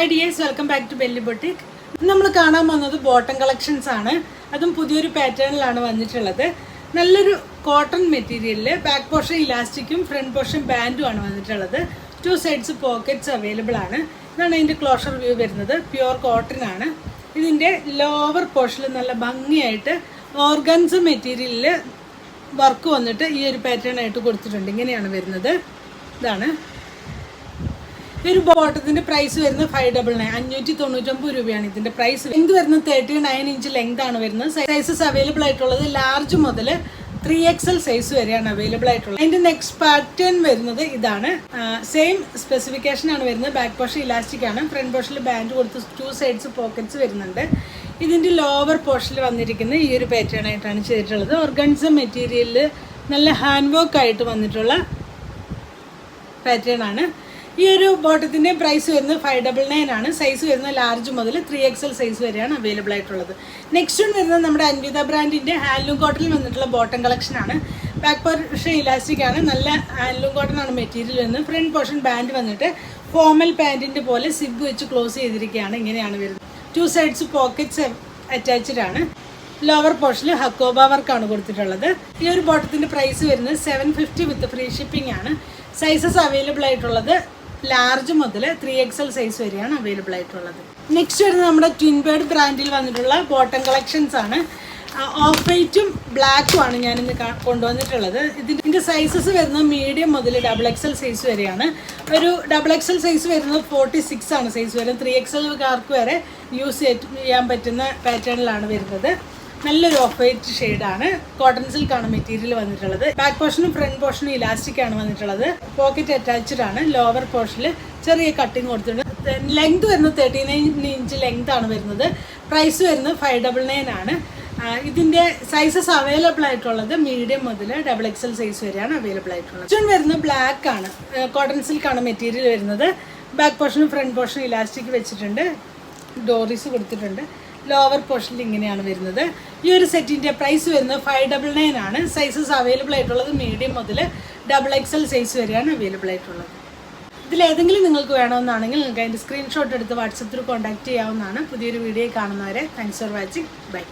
Hi dears welcome back to Belly Boutique നമ്മൾ കാണാൻ വന്നത് ബോട്ടം കളക്ഷൻസ് ആണ്. അതും പുതിയൊരു പാറ്റേണിലാണ് വന്നിട്ടുള്ളത്. നല്ലൊരു കോട്ടൺ മെറ്റീരിയലിൽ ബാക്ക് പോർഷൻ ഇലാസ്റ്റിക്കും ഫ്രണ്ട് പോർഷൻ ബാൻഡും ആണ് വന്നിട്ടുള്ളത്. ടു സൈഡ്സ് പോക്കറ്റ്സ് അവൈലബിൾ ആണ്. ഇതാണ് അതിന്റെ ക്ലോഷർ വ്യൂ വരുന്നത്. പ്യുവർ കോട്ടൺ ആണ്. ഇതിന്റെ ലോവർ പോർഷനിൽ നല്ല ഭംഗിയായിട്ട് ഓർഗൻസ് മെറ്റീരിയലിൽ വർക്ക് വന്നിട്ട് ഈ ഒരു പാറ്റേൺ ആയിട്ട് കൊടുത്തിട്ടുണ്ട്. ഇങ്ങനെയാണ് വരുന്നത്. ഇതാണ്. ഒരു ബോട്ടത്തിന്റെ പ്രൈസ് വരുന്നത് ഫൈവ് ഡബിൾ നയൻ അഞ്ഞൂറ്റി തൊണ്ണൂറ്റൊമ്പത് രൂപയാണ് ഇതിന്റെ പ്രൈസ് ലെങ്ത് വരുന്നത് തേർട്ടി നയൻ ഇഞ്ച് ലെങ്ത് ആണ് വരുന്നത്. സൈസസ് അവൈലബിൾ ആയിട്ടുള്ളത് ലാർജ് മുതൽ ത്രീ എക്സൽ സൈസ് വരെയാണ് അവൈലബിൾ ആയിട്ടുള്ളത്. അതിന്റെ നെക്സ്റ്റ് പാറ്റേൺ വരുന്നത് ഇതാണ്. സെയിം സ്പെസിഫിക്കേഷൻ ആണ് വരുന്നത്. ബാക്ക് പോർഷൻ ഇലാസ്റ്റിക് ആണ്. ഫ്രണ്ട് പോർഷനിൽ ബാൻഡ് കൊടുത്ത് ടു സൈഡ്സ് പോക്കറ്റ്സ് വരുന്നുണ്ട്. ഇതിന്റെ ലോവർ പോർഷനിൽ വന്നിരിക്കുന്ന ഈ ഒരു പാറ്റേൺ ആയിട്ടാണ് ചെയ്തിട്ടുള്ളത്. ഓർഗൻസ മെറ്റീരിയലിൽ നല്ല ഹാൻഡ് വർക്ക് ആയിട്ട് വന്നിട്ടുള്ള പാറ്റേൺ ആണ്. ഈ ഒരു ബോട്ടത്തിന്റെ പ്രൈസ് വരുന്നത് ഫൈവ് ഡബിൾ നയൻ ആണ്. സൈസ് വരുന്നത് ലാർജ് മുതൽ ത്രീ എക്സൽ സൈസ് വരെയാണ് അവൈലബിൾ ആയിട്ടുള്ളത്. നെക്സ്റ്റ് വരുന്നത് നമ്മുടെ അൻവിത ബ്രാൻഡിന്റെ ഹാൻഡ്ലൂം കോട്ടണിൽ വന്നിട്ടുള്ള ബോട്ടം കളക്ഷനാണ് ബാക്ക് പോർഷൻ ഇലാസ്റ്റിക് ആണ്. നല്ല ഹാൻഡ്ലൂം കോട്ടൺ ആണ് മെറ്റീരിയൽ വരുന്നത്. ഫ്രണ്ട് പോർഷൻ ബാൻഡ് വന്നിട്ട് ഫോമൽ പാന്റിന്റെ പോലെ സിബ് വെച്ച് ക്ലോസ് ചെയ്തിരിക്കുകയാണ്. ഇങ്ങനെയാണ് വരുന്നത്. ടു സൈഡ്സ് പോക്കറ്റ്സ് അറ്റാച്ച്ഡ് ആണ്. ലോവർ പോർഷനിൽ ഹക്കോബ വർക്കാണ് കൊടുത്തിട്ടുള്ളത്. ഈ ഒരു ബോട്ടത്തിന്റെ പ്രൈസ് വരുന്നത് seven fifty with free shipping ആണ്. സൈസസ് അവൈലബിൾ ആയിട്ടുള്ളത് ലാർജ് മുതൽ ത്രീ എക്സൽ സൈസ് വരെയാണ് അവൈലബിൾ ആയിട്ടുള്ളത്. നെക്സ്റ്റ് വരുന്നത് നമ്മുടെ ട്വിൻ ബേർഡ് ബ്രാൻഡിൽ വന്നിട്ടുള്ള ബോട്ടം കളക്ഷൻസ് ആണ്. ഓഫ് വൈറ്റും ബ്ലാക്കും ആണ് ഞാനിന്ന് കൊണ്ടുവന്നിട്ടുള്ളത്. ഇതിന്റെ സൈസസ് വരുന്നത് മീഡിയം മുതൽ ഡബിൾ എക്സൽ സൈസ് വരെയാണ്. ഒരു ഡബിൾ എക്സൽ സൈസ് വരുന്നത് ഫോർട്ടി സിക്സ് ആണ് സൈസ് വരുന്നത്. ത്രീ എക്സൽകാർക്ക് വരെ യൂസ് ചെയ്യാൻ പറ്റുന്ന പാറ്റേണിലാണ് വരുന്നത്. നല്ലൊരു ഓഫ് വൈറ്റ് ഷെയ്ഡാണ് കോട്ടൺ സിൽക്കാണ് മെറ്റീരിയൽ വന്നിട്ടുള്ളത്. ബാക്ക് പോർഷനും ഫ്രണ്ട് പോർഷനും ഇലാസ്റ്റിക് ആണ് വന്നിട്ടുള്ളത്. പോക്കറ്റ് അറ്റാച്ച്ഡ് ആണ്. ലോവർ പോർഷനിൽ ചെറിയ കട്ടിങ് കൊടുത്തിട്ടുണ്ട്. ലെങ്ത് വരുന്നത് തേർട്ടി നയൻ ഇഞ്ച് ലെങ്ത് ആണ് വരുന്നത്. പ്രൈസ് വരുന്നത് ഫൈവ് ഡബിൾ നയൻ ആണ്. ഇതിന്റെ സൈസസ് അവൈലബിൾ ആയിട്ടുള്ളത് മീഡിയം മുതൽ ഡബിൾ എക്സൽ സൈസ് വരെയാണ് അവൈലബിൾ ആയിട്ടുള്ളത്. ചുൺ വരുന്നത് ബ്ലാക്ക് ആണ്. കോട്ടൺ സിൽക്കാണ് മെറ്റീരിയൽ വരുന്നത്. ബാക്ക് പോർഷനും ഫ്രണ്ട് പോർഷനും ഇലാസ്റ്റിക് വെച്ചിട്ടുണ്ട്. ഡോറീസ് കൊടുത്തിട്ടുണ്ട്. ലോവർ പോർഷനിൽ ഇങ്ങനെയാണ് വരുന്നത്. ഈ ഒരു സെറ്റിന്റെ പ്രൈസ് വരുന്നത് ഫൈവ് ഡബിൾ നയൻ ആണ്. സൈസസ് അവൈലബിൾ ആയിട്ടുള്ളത് മീഡിയം മുതൽ ഡബിൾ എക്സൽ സൈസ് വരെയാണ് അവൈലബിൾ ആയിട്ടുള്ളത്. ഇതിലേതെങ്കിലും നിങ്ങൾക്ക് വേണമെന്നാണെങ്കിൽ നിങ്ങൾക്ക് അതിന്റെ സ്ക്രീൻഷോട്ട് എടുത്ത് വാട്സപ്പിൽ കോൺടാക്റ്റ് ചെയ്യാവുന്നതാണ്. പുതിയൊരു വീഡിയോ കാണുന്നവരെ താങ്ക്സ് ഫോർ വാച്ചിങ് ബൈ